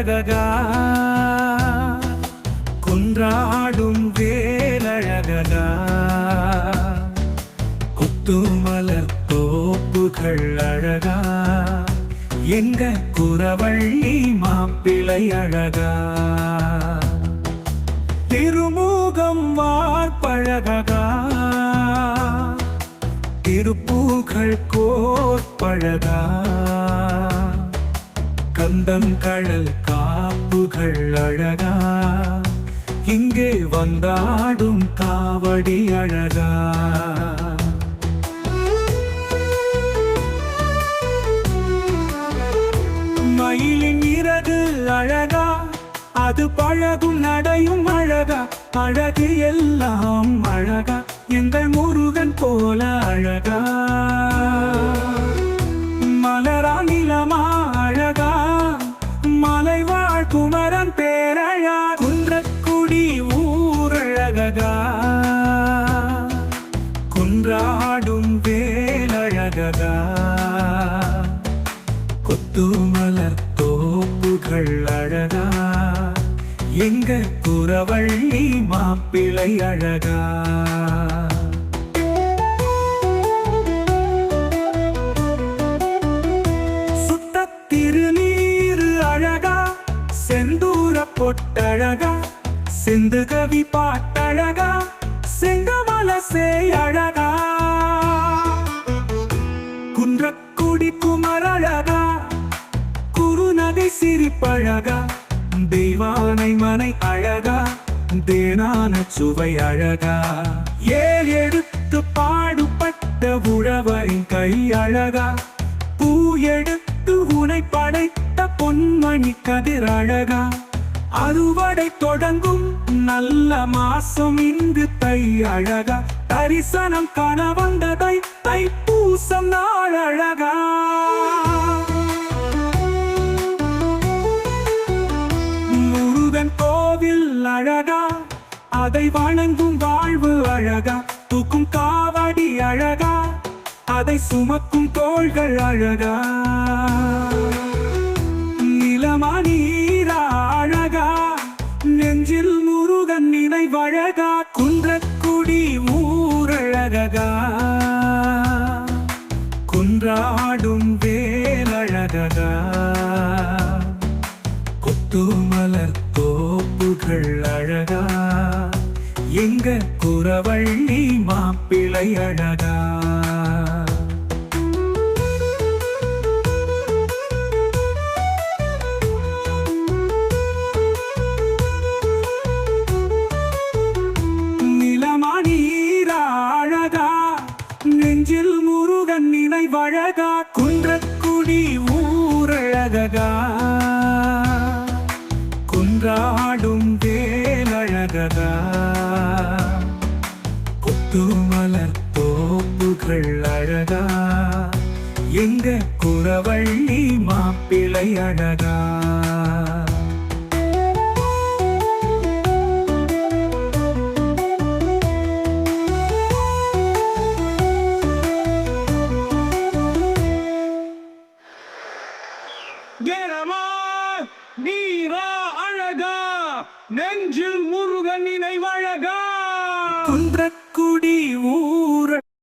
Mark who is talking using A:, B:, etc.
A: வேலழகா குன்றாடும் வேலழகா குத்துமலர் தோப்புகள் அழகா. எங்க குறவள்ளி மாப்பிளை அழகா. திருமுகம் வார்பழகா திருப்பூகள் கோற்பழகா கந்தங்கழல் காப்புகள் அழகா. இங்கே வந்தாடும் காவடி அழகா. மயிலின் இறகு அழகா. அது பழகும் நடையும் அழகா. அழகு எல்லாம் அழகா. எங்கள் முருகன் போல அழகா. மலைவாழ் குமரன் பேரழா குன்றக்குடி ஊரழகா குன்றாடும் வேலழகா கொத்துமலர் தோப்புகள் அழகா. எங்க குறவள்ளி மாப்பிளை அழகா. செந்தூர பொட்டழகா சிந்து கவி பாட்டழகா செங்கமல அழகா. குன்றக்குடி குமரழகா குறுநகை சிரிப்பழகா தெய்வானை மனை அழகா தேனான சுவை அழகா. ஏழ் எடுத்து பாடுபட்ட உழவரின் கை அழகா பூ எடுத்து உனை படைத்த பொன்மணி கதிர் அழகா அறுவடை தொடங்கும் நல்ல மாசம் இங்கு தை அழகா. தரிசனம் காண வந்ததை தை பூசம் நாள் அழகா முருகன் கோவில் அழகா. அதை வணங்கும் வாழ்வு அழகா. தூக்கும் காவடி அழகா. அதை சுமக்கும் தோள்கள் அழகா. நிலமணீரா அழகா நெஞ்சில் முருகன் நினைவழகா குன்றக்குடி ஊரழகா குன்றாடும் வேலழகா கொத்துமலர் தோப்புகள் அழகா எங்க குறவள்ளி மாப்பிளை அழகா. நெஞ்சில் முருகன் நினைவழகா? குன்றக்குடி ஊரழகா குன்றாடும் வேலழகா கொத்துமலர் தோப்புகள் அழகா? எங்க குறவள்ளி மாப்பிளை அழகா?
B: வாழகா! நெஞ்சில் முருகன் நினைவாழகா
A: குன்றக்குடி ஊ